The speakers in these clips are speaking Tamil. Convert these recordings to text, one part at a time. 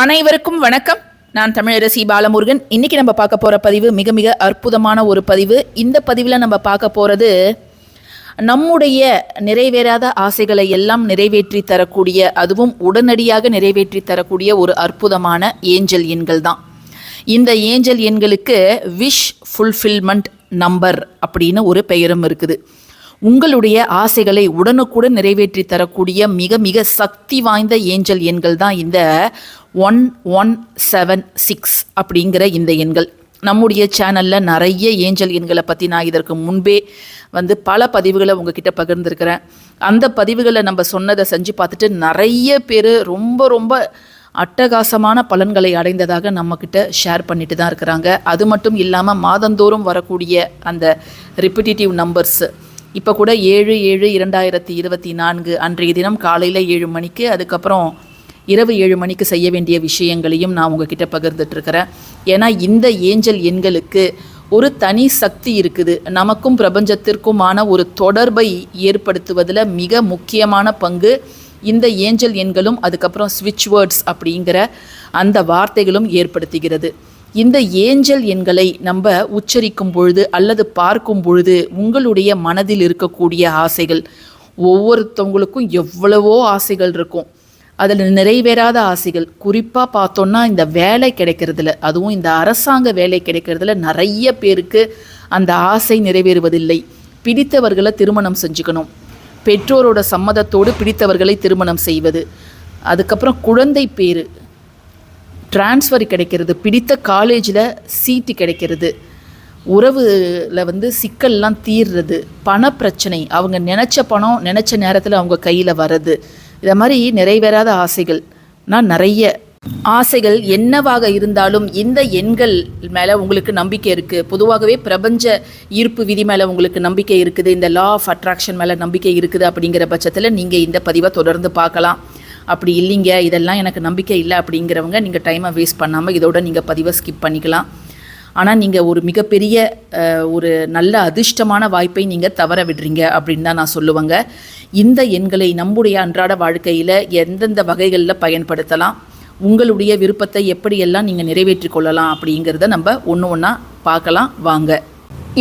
அனைவருக்கும் வணக்கம். நான் தமிழரசி பாலமுருகன். இன்னைக்கு நம்ம பார்க்க போற பதிவு மிக மிக அற்புதமான ஒரு பதிவு. இந்த பதிவில் நம்ம பார்க்க போறது நம்முடைய நிறைவேறாத ஆசைகளை எல்லாம் நிறைவேற்றி தரக்கூடிய அதுவும் உடனடியாக நிறைவேற்றி தரக்கூடிய ஒரு அற்புதமான ஏஞ்சல் எண்கள் தான். இந்த ஏஞ்சல் எண்களுக்கு விஷ் ஃபுல்ஃபில்மெண்ட் நம்பர் அப்படின்னு ஒரு பெயரும் இருக்குது. உங்களுடைய ஆசைகளை உடனுக்குடன் நிறைவேற்றி தரக்கூடிய மிக மிக சக்தி வாய்ந்த ஏஞ்சல் எண்கள் தான் இந்த ஒன் ஒன் செவன் சிக்ஸ் அப்படிங்கிற இந்த எண்கள். நம்முடைய சேனலில் நிறைய ஏஞ்சல் எண்களை பற்றி நான் இதற்கு முன்பே வந்து பல பதிவுகளை உங்ககிட்ட பகிர்ந்துருக்கிறேன். அந்த பதிவுகளை நம்ம சொன்னதை செஞ்சு பார்த்துட்டு நிறைய பேர் ரொம்ப ரொம்ப அட்டகாசமான பலன்களை அடைந்ததாக நம்மக்கிட்ட ஷேர் பண்ணிட்டு தான் இருக்கிறாங்க. அது மட்டும் இல்லாமல் மாதந்தோறும் வரக்கூடிய அந்த ரிப்பிட்டேட்டிவ் நம்பர்ஸு இப்போ கூட ஏழு ஏழு இரண்டாயிரத்தி இருபத்தி நான்கு அன்றைய தினம் காலையில் ஏழு மணிக்கு அதுக்கப்புறம் இரவு ஏழு மணிக்கு செய்ய வேண்டிய விஷயங்களையும் நான் உங்ககிட்ட பகிர்ந்துட்டுருக்கிறேன் ஏன்னா இந்த ஏஞ்சல் எண்களுக்கு ஒரு தனி சக்தி இருக்குது. நமக்கும் பிரபஞ்சத்திற்குமான ஒரு தொடர்பை ஏற்படுத்துவதில் மிக முக்கியமான பங்கு இந்த ஏஞ்சல் எண்களும் அதுக்கப்புறம் ஸ்விட்ச் வேர்ட்ஸ் அப்படிங்கிற அந்த வார்த்தைகளும் ஏற்படுத்துகிறது. இந்த ஏஞ்சல் எண்களை நம்ம உச்சரிக்கும் பொழுது அல்லது பார்க்கும் பொழுது உங்களுடைய மனதில் இருக்கக்கூடிய ஆசைகள் ஒவ்வொருத்தவங்களுக்கும் எவ்வளவோ ஆசைகள் இருக்கும். அதில் நிறைவேறாத ஆசைகள். குறிப்பாக பார்த்தோன்னா இந்த வேலை கிடைக்கிறதுல அதுவும் இந்த அரசாங்க வேலை கிடைக்கிறதுல நிறைய பேருக்கு அந்த ஆசை நிறைவேறுவதில்லை. பிடித்தவர்களை திருமணம் செஞ்சுக்கணும். பெற்றோரோட சம்மதத்தோடு பிடித்தவர்களை திருமணம் செய்வது. அதுக்கப்புறம் குழந்தை பேர் டிரான்ஸ்ஃபர் கிடைக்கிறது பிடித்த காலேஜில் சீட்டு கிடைக்கிறது. உறவில் வந்து சிக்கல்லாம் தீர்றது பணப்பிரச்சனை அவங்க நினச்ச பணம் நினச்ச நேரத்தில் அவங்க கையில் வர்றது. இதை மாதிரி நிறைவேறாத ஆசைகள். நான் நிறைய ஆசைகள் என்னவாக இருந்தாலும் இந்த எண்கள் மேலே உங்களுக்கு நம்பிக்கை இருக்குது பொதுவாகவே பிரபஞ்ச ஈர்ப்பு விதி மேலே உங்களுக்கு நம்பிக்கை இருக்குது. இந்த லா ஆஃப் அட்ராக்ஷன் மேலே நம்பிக்கை இருக்குது அப்படிங்கிற பட்சத்தில் நீங்கள் இந்த பதிவை தொடர்ந்து பார்க்கலாம். அப்படி இல்லைங்க இதெல்லாம் எனக்கு நம்பிக்கை இல்லை அப்படிங்கிறவங்க நீங்கள் டைமை வேஸ்ட் பண்ணாமல் இதோட நீங்கள் பதிவை ஸ்கிப் பண்ணிக்கலாம். ஆனால் நீங்கள் ஒரு மிகப்பெரிய ஒரு நல்ல அதிர்ஷ்டமான வாய்ப்பை நீங்கள் தவற விடுறீங்க அப்படின்னு தான் நான் சொல்லுவேங்க. இந்த எண்களை நம்முடைய அன்றாட வாழ்க்கையில் எந்தெந்த வகைகளில் பயன்படுத்தலாம் உங்களுடைய விருப்பத்தை எப்படியெல்லாம் நீங்கள் நிறைவேற்றிக் கொள்ளலாம் அப்படிங்கிறத நம்ம ஒன்று ஒன்றா பார்க்கலாம் வாங்க.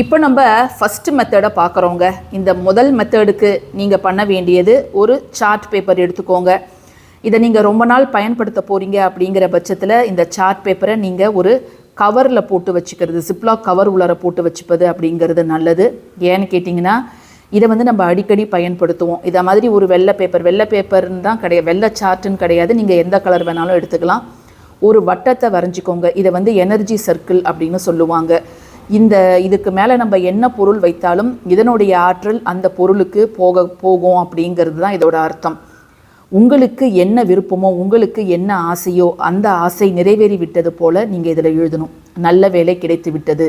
இப்போ நம்ம ஃபஸ்ட்டு மெத்தடை பார்க்குறோங்க. இந்த முதல் மெத்தடுக்கு நீங்கள் பண்ண வேண்டியது ஒரு சார்ட் பேப்பர் எடுத்துக்கோங்க. இதை நீங்கள் ரொம்ப நாள் பயன்படுத்த போகிறீங்க அப்படிங்கிற பட்சத்தில் இந்த சார்ட் பேப்பரை நீங்கள் ஒரு கவரில் போட்டு வச்சுக்கிறது சிப்லாக் கவர் உள்ளார போட்டு வச்சுப்பது அப்படிங்கிறது நல்லது. ஏன்னு கேட்டிங்கன்னா இதை வந்து நம்ம அடிக்கடி பயன்படுத்துவோம். இதை மாதிரி ஒரு வெள்ளை பேப்பர் வெள்ளை பேப்பர்னு தான் கிடையாது வெள்ளை சார்ட்டுன்னு கிடையாது. நீங்கள் எந்த கலர் வேணாலும் எடுத்துக்கலாம். ஒரு வட்டத்தை வரைஞ்சிக்கோங்க. இதை வந்து எனர்ஜி சர்க்கிள் அப்படின்னு சொல்லுவாங்க. இந்த இதுக்கு மேலே நம்ம என்ன பொருள் வைத்தாலும் இதனுடைய ஆற்றல் அந்த பொருளுக்கு போக போகும் அப்படிங்கிறது தான் இதோட அர்த்தம். உங்களுக்கு என்ன விருப்பமோ உங்களுக்கு என்ன ஆசையோ அந்த ஆசை நிறைவேறி விட்டது போல நீங்கள் இதில் எழுதணும். நல்ல வேலை கிடைத்து விட்டது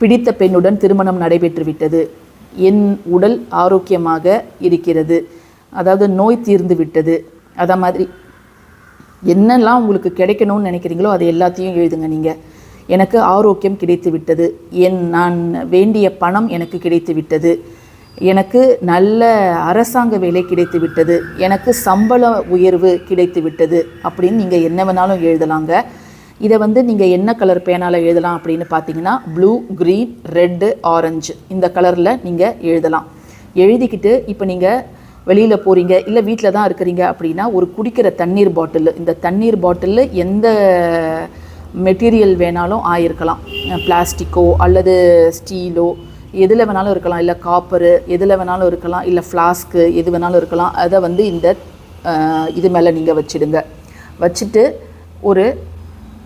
பிடித்த பெண்ணுடன் திருமணம் நடைபெற்று விட்டது என் உடல் ஆரோக்கியமாக இருக்கிறது. அதாவது நோய் தீர்ந்து விட்டது அதை மாதிரி என்னெல்லாம் உங்களுக்கு கிடைக்கணும்னு நினைக்கிறீங்களோ அது எல்லாத்தையும் எழுதுங்க நீங்கள் எனக்கு ஆரோக்கியம் கிடைத்து விட்டது என் நான் வேண்டிய பணம் எனக்கு கிடைத்து விட்டது எனக்கு நல்ல அரசாங்க வேலை கிடைத்து விட்டது. எனக்கு சம்பள உயர்வு கிடைத்து விட்டது அப்படின்னு நீங்கள் என்ன வேணாலும் எழுதலாங்க. இதை வந்து நீங்கள் என்ன கலர் பேனால் எழுதலாம் அப்படின்னு பார்த்தீங்கன்னா ப்ளூ க்ரீன் ரெட்டு ஆரஞ்சு இந்த கலரில் நீங்கள் எழுதலாம். எழுதிக்கிட்டு இப்போ நீங்கள் வெளியில் போகிறீங்க இல்லை வீட்டில் தான் இருக்கிறீங்க அப்படின்னா ஒரு குடிக்கிற தண்ணீர் பாட்டில் இந்த தண்ணீர் பாட்டிலில் எந்த மெட்டீரியல் வேணாலும் ஆயிருக்கலாம். பிளாஸ்டிக்கோ அல்லது ஸ்டீலோ எதில் வேணாலும் இருக்கலாம். இல்லை காப்பரு எதில் வேணாலும் இருக்கலாம். இல்லை ஃப்ளாஸ்க்கு எது வேணாலும் இருக்கலாம். அதை வந்து இந்த இது மேலே நீங்கள் வச்சிடுங்க. வச்சுட்டு ஒரு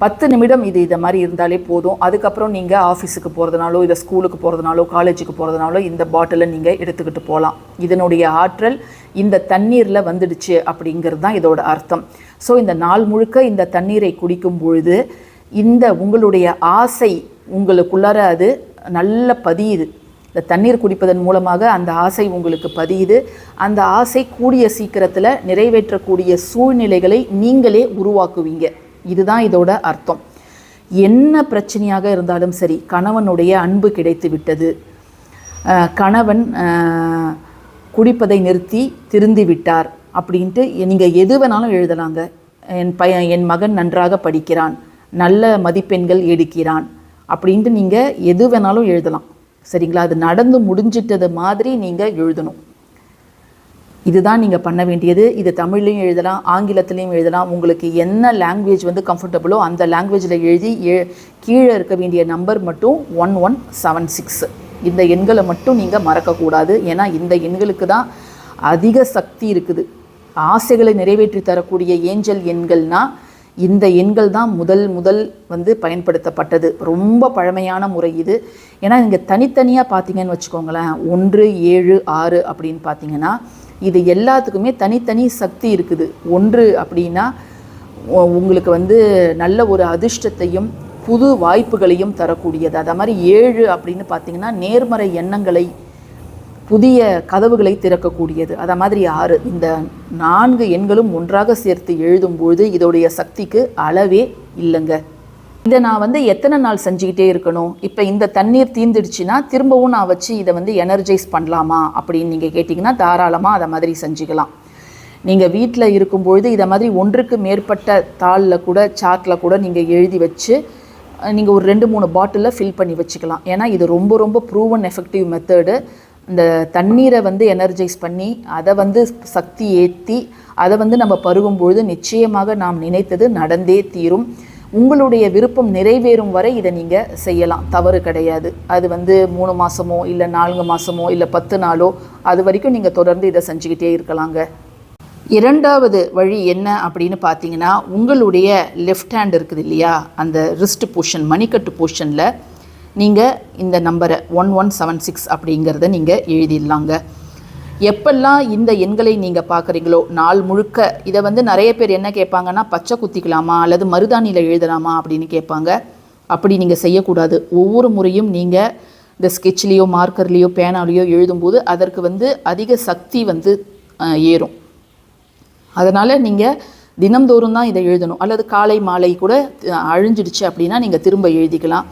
பத்து நிமிடம் இது இதை மாதிரி இருந்தாலே போதும். அதுக்கப்புறம் நீங்கள் ஆஃபீஸுக்கு போகிறதுனாலோ இல்லை ஸ்கூலுக்கு போகிறதுனாலோ காலேஜுக்கு போகிறதுனாலோ இந்த பாட்டிலை நீங்கள் எடுத்துக்கிட்டு போகலாம் இதனுடைய ஆற்றல் இந்த தண்ணீரில் வந்துடுச்சு அப்படிங்கிறது தான் இதோட அர்த்தம். ஸோ இந்த நாள் முழுக்க இந்த தண்ணீரை குடிக்கும் பொழுது இந்த உங்களுடைய ஆசை உங்களுக்குள்ளார அது நல்ல பதியுது. இந்த தண்ணீர் குடிப்பதன் மூலமாக அந்த ஆசை உங்களுக்கு பதியுது. அந்த ஆசை கூடிய சீக்கிரத்தில் நிறைவேற்றக்கூடிய சூழ்நிலைகளை நீங்களே உருவாக்குவீங்க. இதுதான் இதோட அர்த்தம். என்ன பிரச்சனையாக இருந்தாலும் சரி கணவனுடைய அன்பு கிடைத்து விட்டது. கணவன் குடிப்பதை நிறுத்தி திருந்தி விட்டார் அப்படின்ட்டு நீங்கள் எது வேணாலும் எழுதலாங்க. என் பையன் என் மகன் நன்றாக படிக்கிறான். நல்ல மதிப்பெண்கள் எடுக்கிறான். அப்படின்ட்டு நீங்கள் எது வேணாலும் எழுதலாம். சரிங்களா? அது நடந்து முடிஞ்சிட்டது மாதிரி நீங்கள் எழுதணும். இதுதான் நீங்கள் பண்ண வேண்டியது. இது தமிழ்லையும் எழுதலாம் ஆங்கிலத்துலேயும் எழுதலாம். உங்களுக்கு என்ன லாங்குவேஜ் வந்து கம்ஃபர்டபுளோ அந்த லாங்குவேஜில் எழுதி எ கீழே இருக்க வேண்டிய நம்பர் மட்டும் ஒன் ஒன் செவன் சிக்ஸ் இந்த எண்களை மட்டும் நீங்கள் மறக்கக்கூடாது. ஏன்னா இந்த எண்களுக்கு தான் அதிக சக்தி இருக்குது. ஆசைகளை நிறைவேற்றி தரக்கூடிய ஏஞ்சல் எண்கள்னால் இந்த எண்கள் தான் முதல் முதல் வந்து பயன்படுத்தப்பட்டது. ரொம்ப பழமையான முறை இது. ஏன்னா இங்கே தனித்தனியாக பார்த்தீங்கன்னு வச்சுக்கோங்களேன். ஒன்று ஏழு ஆறு அப்படின்னு பார்த்தீங்கன்னா இது எல்லாத்துக்குமே தனித்தனி சக்தி இருக்குது. ஒன்று அப்படின்னா உங்களுக்கு வந்து நல்ல ஒரு அதிர்ஷ்டத்தையும் புது வாய்ப்புகளையும் தரக்கூடியது. அதை மாதிரி ஏழு அப்படின்னு பார்த்தீங்கன்னா நேர்மறை எண்ணங்களை புதிய கதவுகளை திறக்கக்கூடியது. அத மாதிரி ஆறு. இந்த நான்கு எண்களும் ஒன்றாக சேர்த்து எழுதும்பொழுது இதோடைய சக்திக்கு அளவே இல்லைங்க. இதை நான் வந்து எத்தனை நாள் செஞ்சுக்கிட்டே இருக்கணும்? இப்போ இந்த தண்ணீர் தீந்துடுச்சுன்னா திரும்பவும் நான் வச்சு இதை வந்து எனர்ஜைஸ் பண்ணலாமா? அப்படின்னு நீங்கள் கேட்டிங்கன்னா தாராளமாக அதை மாதிரி செஞ்சுக்கலாம். நீங்கள் வீட்டில் இருக்கும்பொழுது இதை மாதிரி ஒன்றுக்கு மேற்பட்ட தாளில் கூட சார்ட்டில் கூட நீங்கள் எழுதி வச்சு நீங்கள் ஒரு ரெண்டு மூணு பாட்டிலில் ஃபில் பண்ணி வச்சுக்கலாம். ஏன்னா இது ரொம்ப ரொம்ப ப்ரூவன் எஃபெக்டிவ் மெத்தடு இந்த தண்ணீரை வந்து எனர்ஜைஸ் பண்ணி அதை வந்து சக்தி ஏற்றி அதை வந்து நம்ம பருகும் பொழுது நிச்சயமாக நாம் நினைத்தது நடந்தே தீரும். உங்களுடைய விருப்பம் நிறைவேறும் வரை இதை நீங்கள் செய்யலாம். தவறு கிடையாது. அது வந்து மூணு மாதமோ இல்லை நான்கு மாதமோ இல்லை பத்து நாளோ அது வரைக்கும் நீங்கள் தொடர்ந்து இதை செஞ்சுக்கிட்டே இருக்கலாங்க. இரண்டாவது வழி என்ன அப்படின்னு பார்த்தீங்கன்னா உங்களுடைய லெஃப்ட் ஹேண்ட் இருக்குது இல்லையா? அந்த ரிஸ்ட் போர்ஷன் மணிக்கட்டு போர்ஷனில் நீங்கள் இந்த நம்பரை ஒன் ஒன் செவன் சிக்ஸ் அப்படிங்கிறத நீங்கள் எழுதிடலாங்க. எப்பெல்லாம் இந்த எண்களை நீங்கள் பார்க்குறீங்களோ நாள் முழுக்க இதை வந்து நிறைய பேர் என்ன கேட்பாங்கன்னா பச்சை குத்திக்கலாமா அல்லது மருதாணியில் எழுதலாமா அப்படின்னு கேட்பாங்க. அப்படி நீங்கள் செய்யக்கூடாது. ஒவ்வொரு முறையும் நீங்கள் இந்த ஸ்கெட்ச்லேயோ மார்க்கர்லேயோ பேனாலேயோ எழுதும்போது அதற்கு வந்து அதிக சக்தி வந்து ஏறும். அதனால் நீங்கள் தினம்தோறும் தான் இதை எழுதணும். அல்லது காலை மாலை கூட அழிஞ்சிடுச்சு அப்படின்னா நீங்கள் திரும்ப எழுதிக்கலாம்.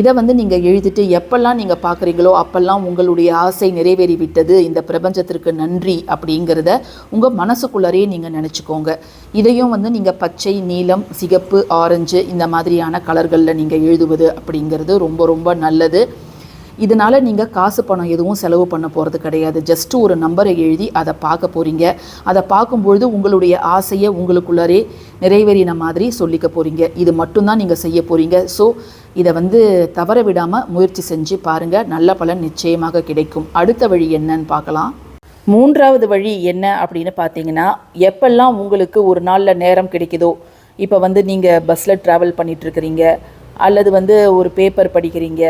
இதை வந்து நீங்கள் எழுதிட்டு எப்பெல்லாம் நீங்கள் பார்க்குறீங்களோ அப்பெல்லாம் உங்களுடைய ஆசை நிறைவேறி விட்டது இந்த பிரபஞ்சத்திற்கு நன்றி அப்படிங்கிறத உங்கள் மனசுக்குள்ளாரையே நீங்கள் நினச்சிக்கோங்க. இதையும் வந்து நீங்கள் பச்சை நீலம் சிகப்பு ஆரஞ்சு இந்த மாதிரியான கலர்களில் நீங்கள் எழுதுவது அப்படிங்கிறது ரொம்ப ரொம்ப நல்லது. இதனால் நீங்கள் காசு பணம் எதுவும் செலவு பண்ண போகிறது கிடையாது. ஜஸ்ட்டு ஒரு நம்பரை எழுதி அதை பார்க்க போகிறீங்க அதை பார்க்கும்பொழுது உங்களுடைய ஆசையை உங்களுக்குள்ளாரே நிறைவேறின மாதிரி சொல்லிக்க போகிறீங்க இது மட்டும்தான் நீங்கள் செய்ய போகிறீங்க ஸோ இதை வந்து தவற விடாமல் முயற்சி செஞ்சு பாருங்கள் நல்ல பலன் நிச்சயமாக கிடைக்கும். அடுத்த வழி என்னன்னு பார்க்கலாம். மூன்றாவது வழி என்ன அப்படின்னு பார்த்தீங்கன்னா எப்பெல்லாம் உங்களுக்கு ஒரு நாளில் நேரம் கிடைக்குதோ இப்போ வந்து நீங்கள் பஸ்ஸில் ட்ராவல் பண்ணிகிட்ருக்கிறீங்க அல்லது வந்து ஒரு பேப்பர் படிக்கிறீங்க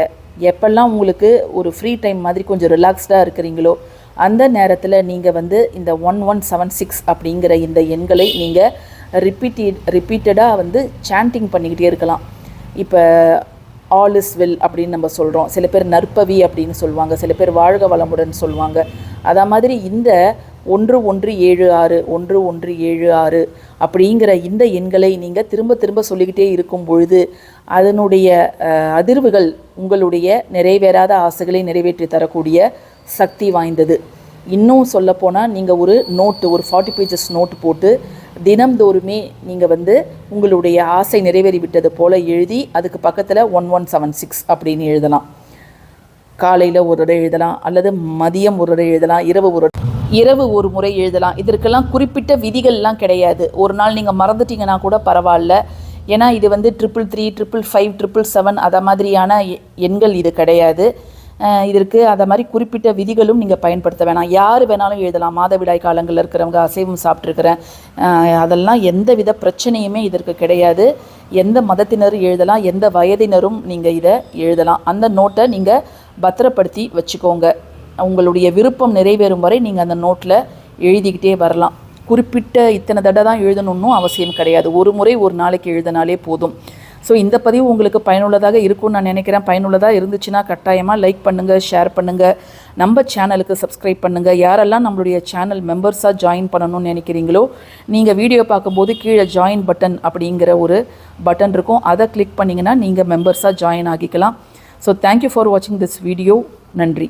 எப்பெல்லாம் உங்களுக்கு ஒரு ஃப்ரீ டைம் மாதிரி கொஞ்சம் ரிலாக்ஸ்டாக இருக்கிறீங்களோ அந்த நேரத்தில் நீங்கள் வந்து இந்த ஒன் ஒன் செவன் சிக்ஸ் அப்படிங்கிற இந்த எண்களை நீங்கள் ரிப்பீட்டி ரிப்பீட்டடாக வந்து சாண்டிங் பண்ணிக்கிட்டே இருக்கலாம். இப்போ ஆல் இஸ் வெல் அப்படின்னு நம்ம சொல்கிறோம் சில பேர் நற்பவி அப்படின்னு சொல்லுவாங்க. சில பேர் வாழ்க வளமுடன் சொல்லுவாங்க. அதே மாதிரி இந்த ஒன்று ஒன்று ஏழு ஆறு ஒன்று ஒன்று ஏழு ஆறு அப்படிங்கிற இந்த எண்களை நீங்கள் திரும்ப திரும்ப சொல்லிக்கிட்டே இருக்கும் பொழுது அதனுடைய அதிர்வுகள் உங்களுடைய நிறைவேறாத ஆசைகளை நிறைவேற்றி தரக்கூடிய சக்தி வாய்ந்தது. இன்னும் சொல்லப்போனால் நீங்கள் ஒரு நோட்டு ஒரு ஃபார்ட்டி பேஜஸ் நோட்டு போட்டு தினம்தோறுமே நீங்கள் வந்து உங்களுடைய ஆசை நிறைவேறிவிட்டது போல் எழுதி அதுக்கு பக்கத்தில் ஒன் ஒன் செவன் சிக்ஸ் அப்படின்னு எழுதலாம். காலையில் ஒரு முறை எழுதலாம் அல்லது மதியம் ஒரு முறை எழுதலாம் இரவு ஒரு இரவு ஒரு முறை எழுதலாம். இதற்கெல்லாம் குறிப்பிட்ட விதிகள்லாம் கிடையாது. ஒரு நாள் நீங்கள் மறந்துட்டீங்கன்னா கூட பரவாயில்ல. ஏன்னா இது வந்து triple three triple five triple seven அதை மாதிரியான எண்கள் இது கிடையாது. இதற்கு அதை மாதிரி குறிப்பிட்ட விதிகளும் நீங்கள் பயன்படுத்த வேணாம். யார் வேணாலும் எழுதலாம். மாதவிடாய் காலங்களில் இருக்கிறவங்க அசைவம் சாப்பிட்ருக்கிறேன் அதெல்லாம் எந்த வித பிரச்சனையுமே இதற்கு கிடையாது. எந்த மதத்தினரும் எழுதலாம் எந்த வயதினரும் நீங்கள் இதை எழுதலாம். அந்த நோட்டை நீங்கள் பத்திரப்படுத்தி வச்சுக்கோங்க. உங்களுடைய விருப்பம் நிறைவேறும் வரை நீங்கள் அந்த நோட்டில் எழுதிக்கிட்டே வரலாம். குறிப்பிட்ட இத்தனை தடவை தான் எழுதணும்னு அவசியம் கிடையாது. ஒரு முறை ஒரு நாளைக்கு எழுதினாலே போதும். ஸோ இந்த பதிவு உங்களுக்கு பயனுள்ளதாக இருக்கும்னு நான் நினைக்கிறேன். பயனுள்ளதாக இருந்துச்சுன்னா கட்டாயமாக லைக் பண்ணுங்கள் ஷேர் பண்ணுங்கள் நம்ம சேனலுக்கு சப்ஸ்கிரைப் பண்ணுங்கள் யாரெல்லாம் நம்மளுடைய சேனல் மெம்பர்ஸாக ஜாயின் பண்ணணும்னு நினைக்கிறீங்களோ நீங்கள் வீடியோ பார்க்கும்போது கீழே ஜாயின் பட்டன் அப்படிங்கிற ஒரு பட்டன் இருக்கும். அதை கிளிக் பண்ணிங்கன்னா நீங்கள் மெம்பர்ஸாக ஜாயின் ஆகிக்கலாம். ஸோ தேங்க்யூ ஃபார் வாட்சிங் திஸ் வீடியோ நன்றி.